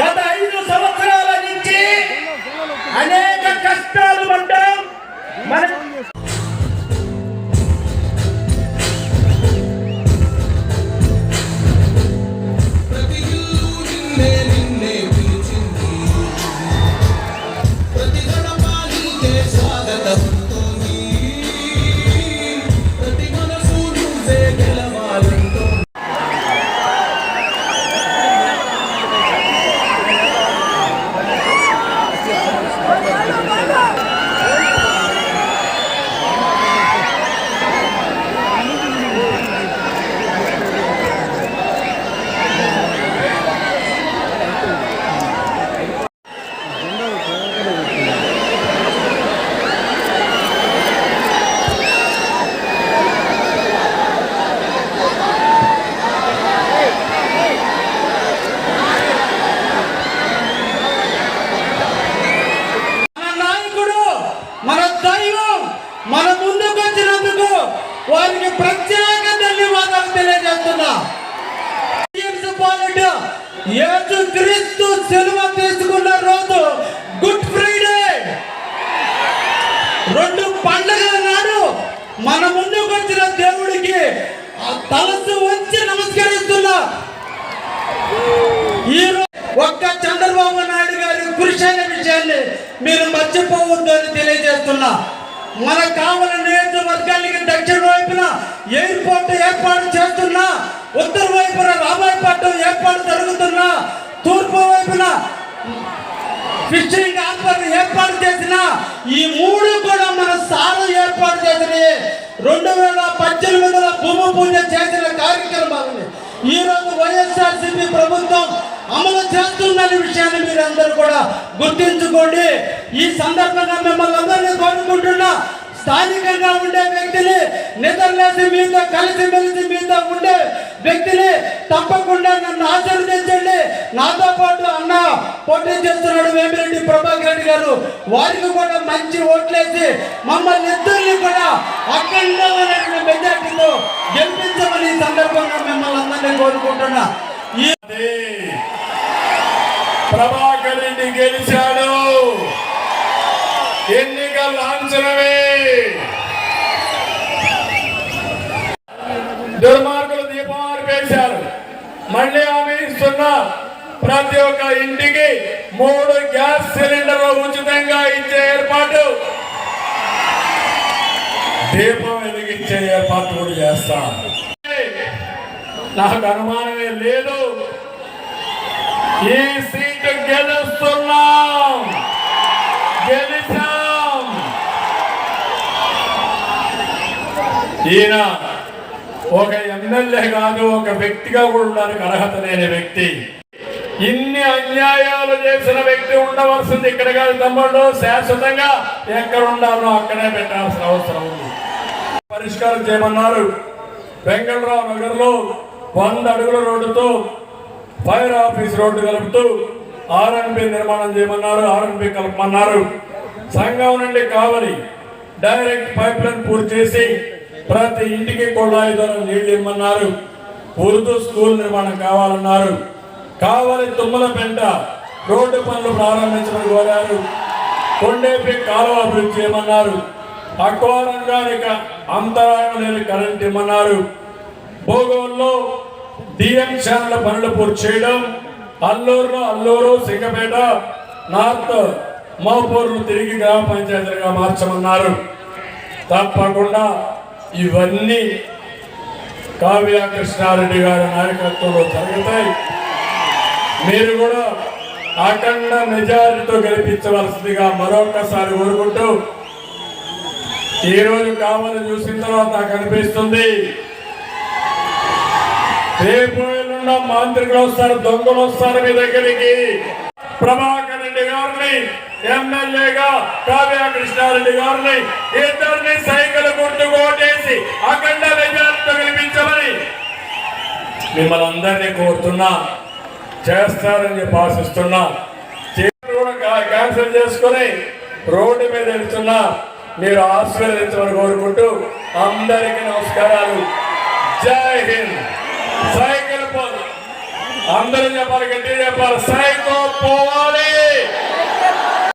గత ఐదు సంవత్సరాలు మీరు మర్చిపోవద్దు అని తెలియజేస్తున్నా. మనకు కావల నియోజకవర్గానికి దక్షిణ వైపున ఎయిర్పోర్ట్ ఏర్పాటు చేస్తున్నా. ఉత్తర వైపున రామాయపట్నం ఏర్పాటు జరుగుతున్నా. తూర్పు వైపున ఫిషింగ్ హార్బర్ ఏర్పాటు చేసిన. ఈ మూడు కూడా మన సారు ఏర్పాటు చేసిన రెండు వేల పద్దెనిమిదిలో భూమి పూజ చేసిన కార్యక్రమాలని. ఈ రోజు వైఎస్ఆర్సీపీ ప్రభుత్వం అమలు చేస్తుందనే విషయాన్ని మీరందరూ కూడా గుర్తించుకోండి. ఈ సందర్భంగా మిమ్మల్ని అందరినీ కోరుకుంటున్నా స్థానికంగా ఉండే వ్యక్తిని నిద్రలేసి మీతో కలిసి మెలిసి మీతో ఉండే వ్యక్తిని తప్పకుండా నన్ను ఆశీర్వదించండి. నాతో పాటు అన్న పోటీ చేస్తున్నాడు వేమిరెడ్డి ప్రభాకర్ రెడ్డి గారు. వారికి కూడా మంచి ఓట్లేసి మమ్మల్ని ఇద్దరిని కూడా అఖండమైనటువంటి మెజార్టీతో గెలిపించమని ఈ సందర్భంగా మిమ్మల్ని అందరినీ కోరుకుంటున్నా. ఈ ప్రభాకర్ రెడ్డి గెలిచాడు. ఎన్నిక లాంఛనమే దుర్మార్గులు దీపాలు వేశారు. మళ్ళీ ఆమె ఇస్తున్న ప్రతి ఒక్క ఇంటికి మూడు గ్యాస్ సిలిండర్లు ఉచితంగా ఇచ్చే ఏర్పాటు. దీపం వెలిగించే ఏర్పాటు కూడా చేస్తా. నాకు అనుమానమే లేదు. ఈ సీటు గెలుస్తున్నాం. గెలిచాం. ఈయన ఒక ఎమ్మెల్యే కాదు ఒక వ్యక్తిగా కూడా ఉండడానికి అర్హత లేని వ్యక్తి. ఇన్ని అన్యాయాలు చేసిన వ్యక్తి ఉండవలసింది ఇక్కడ కాదు తమ్ముళ్ళు శాశ్వతంగా ఎక్కడ ఉండాలో అక్కడే పెట్టాల్సిన అవసరం ఉంది. పరిష్కారం చేయమన్నారు. వెంకటరావు నగర్లో వంద అడుగుల రోడ్డుతో ఫైర్ ఆఫీస్ రోడ్డు కలుపుతూ ఆర్ఎన్బి నిర్మాణం చేయమన్నారు ఆర్ఎన్బి కలపమన్నారు. సంఘం నుండి కావలి డైరెక్ట్ పైప్ లైన్ పూర్తి చేసి ప్రతి ఇంటికి కొళాయి ద్వారా నీళ్ళు ఇమ్మన్నారు. ఉర్దూ స్కూల్ నిర్మాణం కావాలన్నారు. కావలి తుమ్మల పెంట రోడ్డు పనులు ప్రారంభించమని కోరారు. కొండేపి కాలువ అభివృద్ధి చేయమన్నారు. అక్వారంగా ఇక అంతరాయం లేని కరెంట్ ఇమ్మన్నారు. భూగోళంలో డిఎం ఛానల్ పనులు పూర్తి చేయడం అల్లూరులో అల్లూరు సింగపేట నార్త్ మోపూర్లు తిరిగి గ్రామ పంచాయతీలుగా మార్చమన్నారు. తప్పకుండా ఇవన్నీ కావ్య కృష్ణారెడ్డి గారి నాయకత్వంలో జరుగుతాయి. మీరు కూడా అఖండ మెజారిటీతో గెలిపించవలసిందిగా మరొకసారి కోరుకుంటూ ఈరోజు రోజు కావాలని చూసిన తర్వాత నాకు అనిపిస్తుంది రేపు ఎల్లుండ మాంత్రికులు వస్తారు దొంగలు వస్తారు మీ దగ్గరికి. ప్రభాకర్ రెడ్డి గారిని ఎమ్మెల్యేగా కావ్య కృష్ణారెడ్డి గారిని ఇద్దరిని సైకిల్ గుర్తు ఓటేసి అఖండ మెజారిటీతో గెలిపించమని మిమ్మల్ని అందరినీ కోరుతున్నా చేస్తారని చెప్పి ఆశిస్తున్నా. క్యాన్సిల్ చేసుకొని రోడ్డు మీద వెళ్తున్నా. మీరు ఆశీర్వదించమని కోరుకుంటూ అందరికీ నమస్కారాలు. జై హింద్. సైకిల్ అందరూ చెప్పాలి గట్టి చెప్పాలి. సైకిల్ పోవాలి.